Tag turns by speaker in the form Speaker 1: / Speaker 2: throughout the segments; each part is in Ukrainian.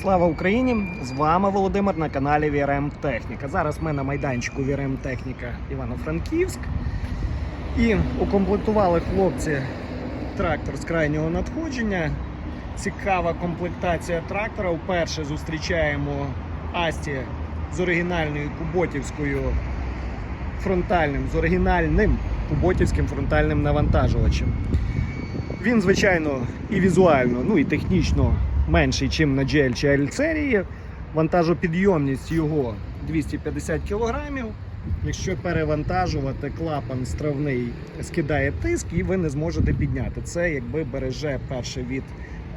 Speaker 1: Слава Україні! З вами Володимир на каналі VRM Техніка. Зараз ми на майданчику VRM Техніка Івано-Франківськ. І укомплектували хлопці трактор з крайнього надходження. Цікава комплектація трактора. Вперше зустрічаємо Асті з оригінальною куботівською фронтальним, з оригінальним куботівським фронтальним навантажувачем. Він, звичайно, і візуально, ну і технічно менший, ніж на GL чи L серії. Вантажопідйомність його 250 кг. Якщо перевантажувати, клапан стравний скидає тиск і ви не зможете підняти. Це якби береже перше від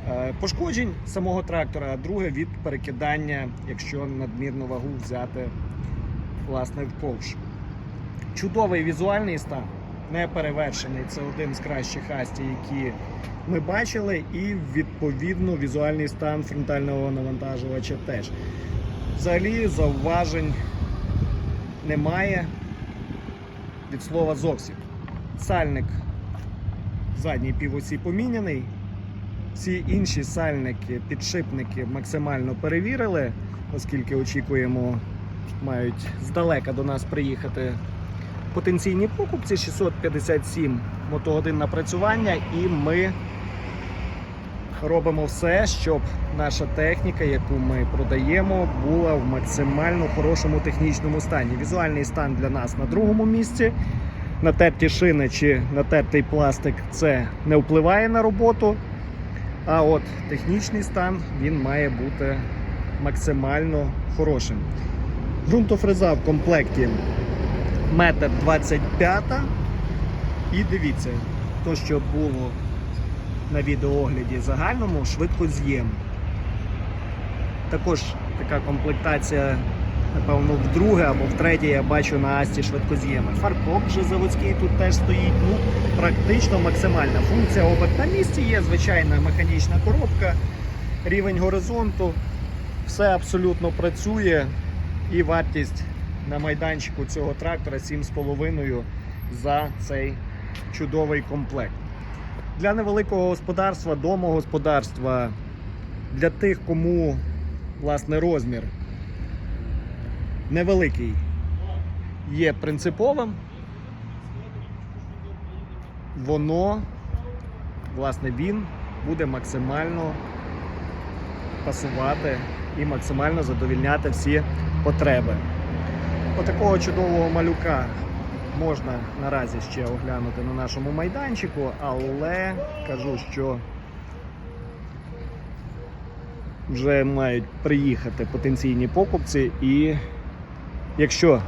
Speaker 1: е, пошкоджень самого трактора, а друге від перекидання, якщо надмірну вагу взяти власне в ковш. Чудовий візуальний стан, не перевершений. Це один з кращих асті, які ми бачили, і відповідно візуальний стан фронтального навантажувача теж. Взагалі зауважень немає від слова зовсім. Сальник задній півосі поміняний. Всі інші сальники, підшипники максимально перевірили, оскільки очікуємо, мають здалека до нас приїхати потенційні покупці 657 мотогодин напрацювання, і ми робимо все, щоб наша техніка, яку ми продаємо, була в максимально хорошому технічному стані. Візуальний стан для нас на другому місці. Натерті шини чи натертий пластик це не впливає на роботу. А от технічний стан він має бути максимально хорошим. Ґрунтофреза в комплекті метр 25. І дивіться, то, що було на відеоогляді загальному, швидкоз'єм. Також така комплектація, напевно, вдруге або втретє я бачу на Асті швидкоз'єми. Фаркоп вже заводський тут теж стоїть. Ну, практично максимальна. Функція оберт на місці є, звичайна механічна коробка, рівень горизонту. Все абсолютно працює. І вартість на майданчику цього трактора 7,5 за цей чудовий комплект. Для невеликого господарства, домогосподарства, для тих, кому власне розмір невеликий є принциповим, воно, власне, він буде максимально пасувати і максимально задовільняти всі потреби. Отакого чудового малюка можна наразі ще оглянути на нашому майданчику, але кажу, що вже мають приїхати потенційні покупці, і якщо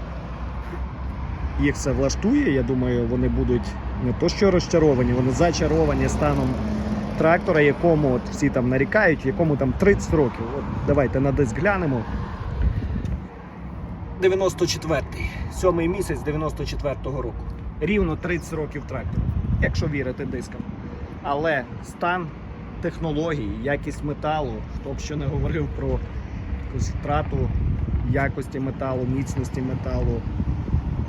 Speaker 1: їх це влаштує, я думаю, вони будуть не то що розчаровані, вони зачаровані станом трактора, якому от всі там нарікають, якому там 30 років. От давайте на диск глянемо. 94-й, сьомий місяць 94-го року. Рівно 30 років трактору, якщо вірити дискам. Але стан технологій, якість металу, хто б що не говорив про якусь втрату якості металу, міцності металу,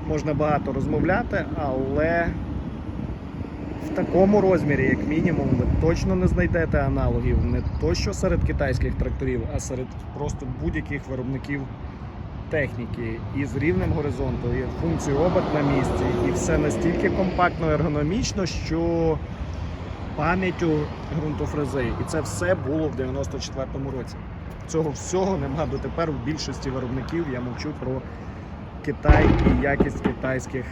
Speaker 1: можна багато розмовляти, але в такому розмірі, як мінімум, ви точно не знайдете аналогів не то, що серед китайських тракторів, а серед просто будь-яких виробників техніки і з рівнем горизонту, і функцію оберт на місці, і все настільки компактно ергономічно, що пам'яттю ґрунтофрези. І це все було в 94-му році. Цього всього нема дотепер в більшості виробників. Я мовчу про Китай і якість китайських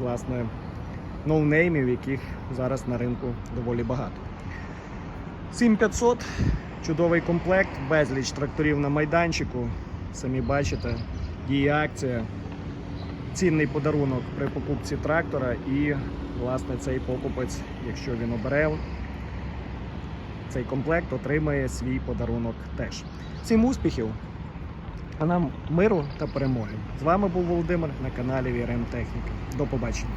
Speaker 1: власне ноунеймів, яких зараз на ринку доволі багато. 7500 чудовий комплект, безліч тракторів на майданчику. Самі бачите, діє акція, цінний подарунок при покупці трактора і, власне, цей покупець, якщо він обере цей комплект, отримає свій подарунок теж. Всім успіхів! А нам миру та перемоги. З вами був Володимир на каналі VRM Техніка. До побачення.